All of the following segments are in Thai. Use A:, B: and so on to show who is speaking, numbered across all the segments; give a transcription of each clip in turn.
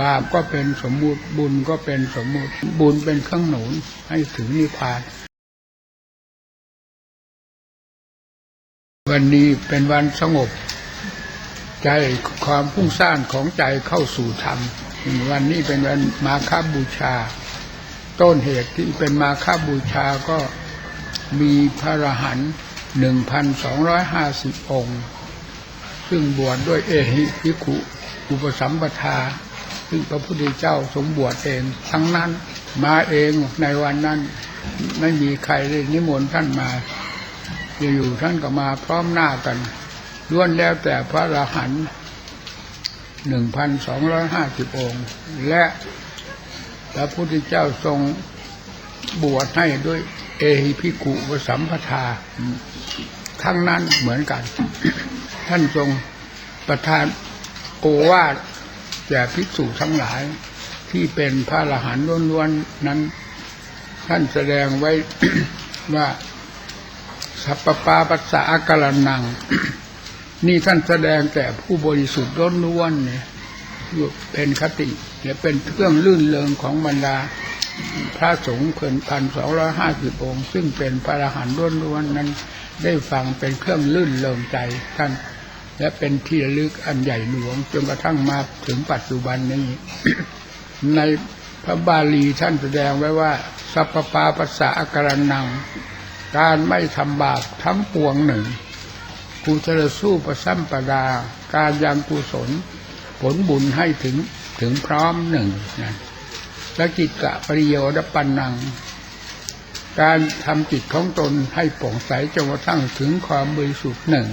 A: บาปก็เป็นสมมุติบุญก็เป็นสมมุติบุญเป็นเครื่องหนุนให้ถึงนิพพาน วันนี้เป็นวันสงบ ใจความพุ่งสร้างของใจเข้าสู่ธรรม วันนี้เป็นวันมาคาบูชา ต้นเหตุที่เป็นมาคาบูชาก็มีพระรหันต์หนึ่งพันสองร้อยห้าสิบองค์ ซึ่งบวชดด้วยเอหิภิกขุอุปสัมปทา ซึ่งพระพุทธเจ้าทรงบวชเองทั้งนั้นมาเองในวันนั้นไม่มีใครเลยนิมนต์ท่านมาอยู่ๆท่านก็มาพร้อมหน้ากันล้วนแล้วแต่พระอรหันหนึ่งพันสองร้อยห้าสิบองค์ และพระพุทธเจ้าทรงบวชให้ด้วยเอหิภิกุวสัมปทา ทั้งนั้นเหมือนกัน ท่านทรงประทานโอวาท แก่ภิกษุทั้งหลายที่เป็นพระอรหันต์ล้วนๆนั้น ท่านแสดงไว้ว่าสัพปปาปัสสะกรนัง นี่ท่านแสดงแก่ผู้บริสุทธิ์ล้วนๆเนี่ยเป็นคติและเป็นเครื่องลื่นเลงของบรรดา พระสงฆ์เพิ่นพันสองร้อยห้าสิบองค์ ซึ่งเป็นพระอรหันต์ล้วนๆนั้น ได้ฟังเป็นเครื่องลื่นเลงใจท่าน และเป็นที่ระลึกอันใหญ่หลวงจนกระทั่งมาถึงปัจจุบันนี้ ในพระบาลีท่านแสดงไว้ว่า สัพปาปัสสะกรนัง การไม่ทำบาปทั้งปวงหนึ่งกุศลสู้ประสัมปดา การยังกุศล ผลบุญให้ถึงถึงพร้อมหนึ่งนะและจิตกะปริโยดปันนัง การทำจิตของตนให้โปร่งใสจนกระทั่งถึงความบริสุทธิ์หนึ่ง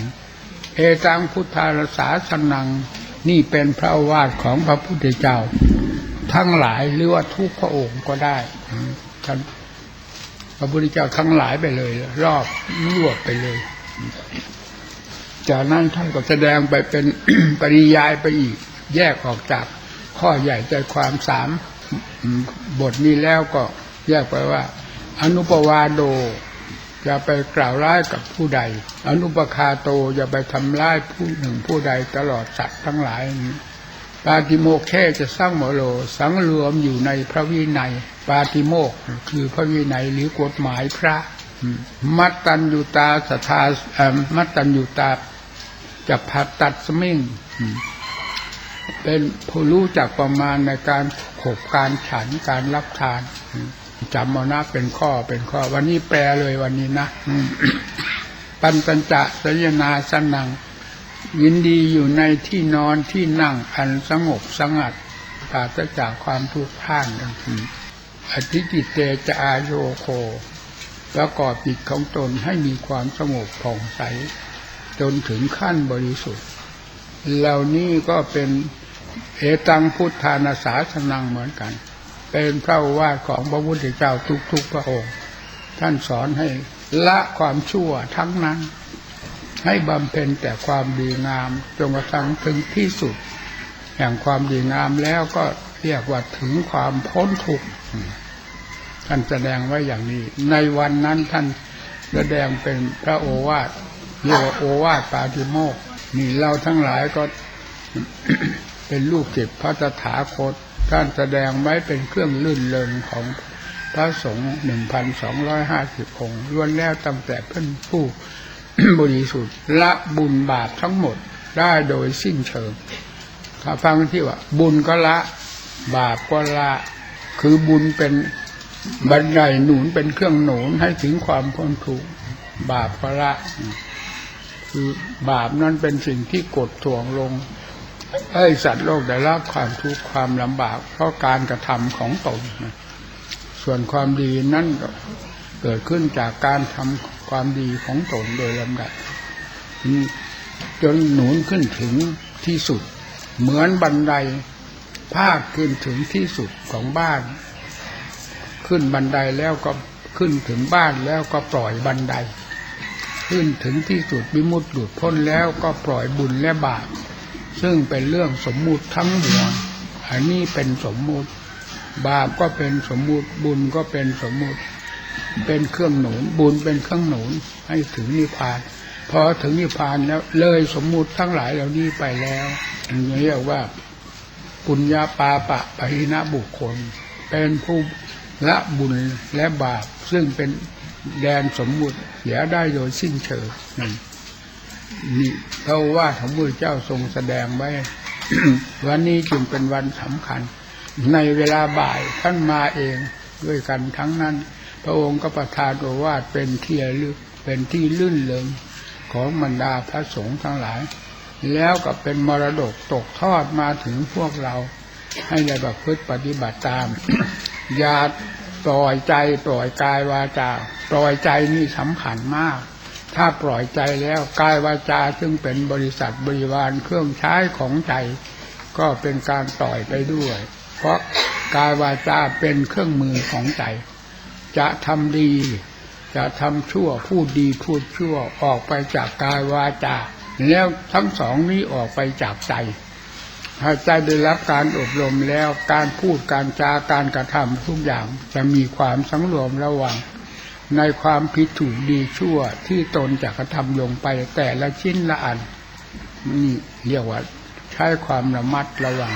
A: เอตังพุทธาลสาสนังนี่เป็นพระวาทของพระพุทธเจ้า ทั้งหลายหรือว่าทุกพระองค์ก็ได้ท่านพระพุทธเจ้าทั้งหลายไปเลย รอบรวบไปเลย จากนั้นท่านก็แสดงไปเป็นปริยายไปอีก แยกออกจากข้อใหญ่ใจความสามอืมบทนี้แล้วก็แยกไปว่า อนุปวาโด อย่าไปกล่าวร้ายกับผู้ใด อนุปคาโตอย่าไปทำร้ายผู้หนึ่งผู้ใดตลอดสัตว์ทั้งหลายปาติโมกข์แค่จะสร้างโมโล สังรวมอยู่ในพระวินัย ปาติโมกคือพระวินัยหรือกฎหมายพระ มัตตัญญูตาสทธาอ่อมัตตัญญูตาจะผัดตัดสมิงเป็นผู้รู้จักประมาณในการขบการฉันการรับทานอ จำเอานะเป็นข้อเป็นข้อ วันนี้แปลเลยวันนี้นะปันตัญจะสยนาสนัง ยินดีอยู่ในที่นอนที่นั่งอันสงบสงัดปราศจากความทุกข์ท่านทั้งทีอธิจิตเตจะอาโยโคประกอบจิตของตนให้มีความสงบผ่องใส จนถึงขั้นบริสุทธิ์ เหล่านี้ก็เป็นเอตังพุทธานาสาสนังเหมือนกัน เป็นพระโอวาทของพระพุทธเจ้าทุกๆพระองค์ ท่านสอนให้ละความชั่วทั้งนั้น ให้บำเพ็ญแต่ความดีงามจนกระทั่งถึงที่สุด แห่งความดีงามแล้วก็เรียกว่าถึงความพ้นทุกข์ท่านแสดงไว้อย่างนี้ ในวันนั้นท่านแสดงเป็นพระโอวาทเรียกว่าโอวาทปาติโมกข์นี่เราทั้งหลายก็เป็นลูกเก็บพระตถาคต ท่านแสดงไว้เป็นเครื่องลื่นเลงของพระสงฆ์หนึ่งพันสองร้อยห้าสิบองค์ล้วนแล้วตั้งแต่เพื่อนผู้บริสุทธิ์ละบุญบาปทั้งหมดได้โดยสิ้นเชิงถ้าฟังที่ว่า บุญก็ละ บาปก็ละ คือบุญเป็นบันไดหนุนเป็นเครื่องหนุนให้ถึงความพ้นทุกข์บาปก็ละ คือบาปนั้นเป็นสิ่งที่กดถ่วงลง ให้สัตว์โลกได้รับความทุกข์ความลำบาก เพราะการกระทำของตนส่วนความดีนั่นเกิดขึ้นจากการทำความดีของตนโดยลำดับจนหนุนขึ้นถึงที่สุด เหมือนบันไดภาคขึ้นถึงที่สุดของบ้าน ขึ้นบันไดแล้วก็ขึ้นถึงบ้านแล้วก็ปล่อยบันได ขึ้นถึงที่สุดวิมุตติหลุดพ้นแล้วก็ปล่อยบุญและบาป ซึ่งเป็นเรื่องสมมุติทั้งมวลอันนี้เป็นสมมุติ บาปก็เป็นสมมุติบุญก็เป็นสมมุติ เป็นเครื่องหนุนบุญเป็นเครื่องหนุนให้ถึงนิพพานพอถึงนิพพานแล้วเลยสมมุติทั้งหลายเหล่านี้ไปแล้วอันนี้เรียกว่าปุญญาปาปะปหินะบุคคล เป็นผู้ละบุญและบาปซึ่งเป็นแดนสมมุติเสียได้โดยสิ้นเชิงนั่น นี่เพราะว่าพระพุทธเจ้าทรงแสดงไว้ วันนี้จึงเป็นวันสำคัญ ในเวลาบ่ายท่านมาเองด้วยกันทั้งนั้น พระองค์ก็ประทานโอวาทเป็นที่ระลึกเป็นที่ลื่นเริงของบรรดาพระสงฆ์ทั้งหลาย แล้วก็เป็นมรดกตกทอดมาถึงพวกเรา ให้ได้ประพฤติปฏิบัติตาม อย่าปล่อยใจปล่อยกายวาจา ปล่อยใจนี่สำคัญมาก ถ้าปล่อยใจแล้วกายวาจาซึ่งเป็นบริษัทบริวารเครื่องใช้ของใจ ก็เป็นการปล่อยไปด้วย เพราะกายวาจาเป็นเครื่องมือของใจ จะทำดี จะทำชั่วพูดดีพูดชั่วออกไปจากกายวาจา แล้วทั้งสองนี้ออกไปจากใจถ้าใจได้รับการอบรมแล้วการพูดการจาการกระทำทุกอย่างจะมีความสังรวมระวัง ในความผิดถูกดีชั่วที่ตนจะกระทำลงไปแต่ละชิ้นละอันนี่เรียกว่าใช้ความระมัดระวัง